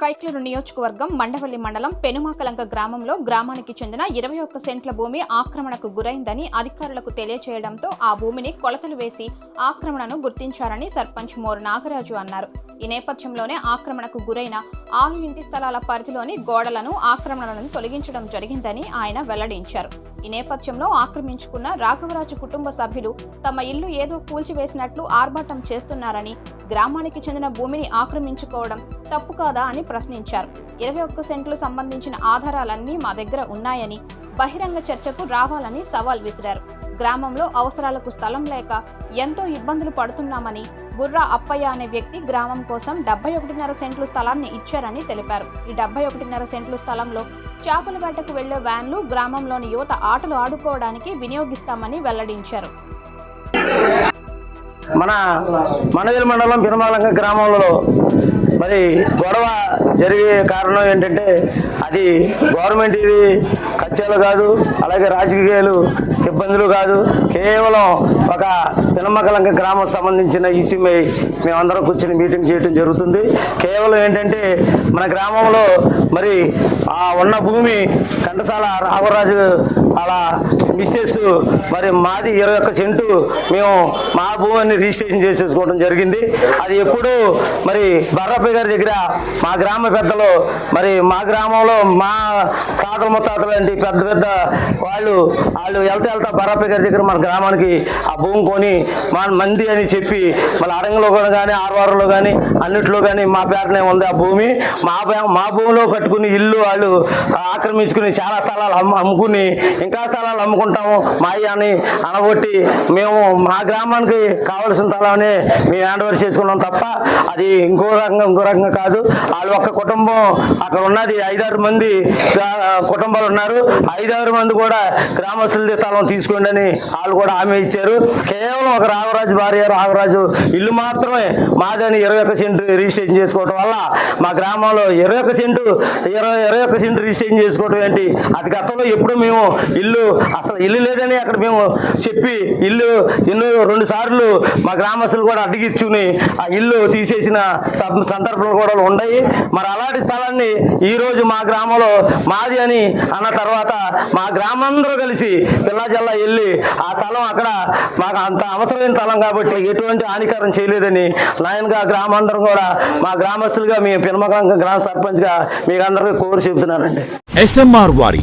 కైక్లూరు నియోజకవర్గం మండవల్లి మండలం పెనుమాకలంక గ్రామంలో గ్రామానికి చెందిన ఇరవై ఒక్క సెంట్ల భూమి ఆక్రమణకు గురైందని అధికారులకు తెలియజేయడంతో ఆ భూమిని కొలతలు వేసి ఆక్రమణను గుర్తించారని సర్పంచ్ మోరు నాగరాజు అన్నారు. ఈ నేపథ్యంలోనే ఆక్రమణకు గురైన ఆరు ఇంటి స్థలాల పరిధిలోని గోడలను ఆక్రమణలను తొలగించడం జరిగిందని ఆయన వెల్లడించారు. ఈ నేపథ్యంలో ఆక్రమించుకున్న రాఘవరాజు కుటుంబ సభ్యులు తమ ఇల్లు ఏదో కూల్చివేసినట్లు ఆర్భాటం చేస్తున్నారని గ్రామానికి చెందిన భూమిని ఆక్రమించుకోవడం తప్పు కాదా అని ప్రశ్నించారు. ఇరవై ఒక్క సెంట్లు సంబంధించిన ఆధారాలన్నీ మా దగ్గర ఉన్నాయని బహిరంగ చర్చకు రావాలని సవాల్ విసిరారు. గ్రామంలో అవసరాలకు స్థలం లేక ఎంతో ఇబ్బందులు పడుతున్నామని బుర్రా అప్పయ్య అనే వ్యక్తి గ్రామం కోసం డెబ్బై ఒకటిన్నర సెంట్లు స్థలాన్ని ఇచ్చారని తెలిపారు. ఈ డెబ్బై ఒకటిన్నర సెంట్లు స్థలంలో చేపల వేటకు వెళ్ళే వ్యాన్లు గ్రామంలోని యువత ఆటలు ఆడుకోవడానికి వినియోగిస్తామని వెల్లడించారు. మన మనవేలు మండలం పినమాలంక గ్రామంలో మరి గొడవ జరిగే కారణం ఏంటంటే అది గవర్నమెంట్ ఇది కచ్చాలు కాదు అలాగే రాజకీయాలు ఇబ్బందులు కాదు. కేవలం ఒక పినమకలంక గ్రామం సంబంధించిన ఈసీమై మేమందరం కూర్చొని మీటింగ్ చేయడం జరుగుతుంది. కేవలం ఏంటంటే మన గ్రామంలో మరి ఆ ఉన్న భూమి కంటసాల రాఘవరాజు అలా మిస్సెస్ మరి మాది ఇరవై ఒక్క సెంటు మేము మా భూమిని రిజిస్ట్రేషన్ చేసేసుకోవడం జరిగింది. అది ఎప్పుడు మరి బర్రప్పయ్య గారి దగ్గర మా గ్రామ పెద్దలు మరి మా గ్రామంలో మా తాతల ముత్తాతలు అంటే పెద్ద పెద్ద వాళ్ళు వాళ్ళు వెళ్తా వెళ్తా బర్రప్పయ్య గారి దగ్గర మన గ్రామానికి ఆ భూమి కొని మా మంది అని చెప్పి మళ్ళీ అరంగంలో కూడా కానీ ఆర్వారంలో కానీ అన్నిట్లో కానీ మా పేరునే ఉంది ఆ భూమి. మా మా భూమిలో కట్టుకుని ఇల్లు వాళ్ళు ఆక్రమించుకుని చాలా స్థలాలు అమ్ము అమ్ముకుని ఇంకా స్థలాలు ఉంటాము మా అని అనగొట్టి మేము మా గ్రామానికి కావలసిన స్థలాన్ని మేము హ్యాండ్ ఓవర్ చేసుకున్నాం తప్ప అది ఇంకో రకంగా ఇంకో రకంగా కాదు. వాళ్ళు ఒక్క కుటుంబం అక్కడ ఉన్నది. ఐదారు మంది కుటుంబాలు ఉన్నారు. ఐదారు మంది కూడా గ్రామస్తులది స్థలం తీసుకోండి అని వాళ్ళు కూడా హామీ ఇచ్చారు. కేవలం ఒక రాఘరాజు భార్య రాఘరాజు ఇల్లు మాత్రమే మాదని ఇరవై ఒక్క సెంటు రిజిస్ట్రేషన్ చేసుకోవడం వల్ల మా గ్రామంలో ఇరవై ఒక్క సెంటు ఇరవై ఇరవై ఒక్క సెంటు రిజిస్ట్రేషన్ చేసుకోవడం ఏంటి? అది గతంలో ఎప్పుడు మేము ఇల్లు అసలు ఇల్లు లేదని అక్కడ మేము చెప్పి ఇల్లు ఎన్నో రెండు సార్లు మా గ్రామస్తులు కూడా అడ్డగించుకుని ఆ ఇల్లు తీసేసిన సం- సందర్భాలు కూడా ఉన్నాయి. మరి అలాంటి స్థలాన్ని ఈరోజు మా గ్రామంలో మాది అని అన్న తర్వాత మా గ్రామందరూ కలిసి పిల్లాజల్లా వెళ్ళి ఆ స్థలం అక్కడ మాకు అంత అవసరమైన స్థలం కాబట్టి ఎటువంటి హానికరం చేయలేదని నాయనగా గ్రామాందరం కూడా మా గ్రామస్తులుగా మీ పినమకంగా గ్రామ సర్పంచ్గా మీకు అందరికీ కోరి చెబుతున్నానండి. ఎస్ఎంఆర్ వారి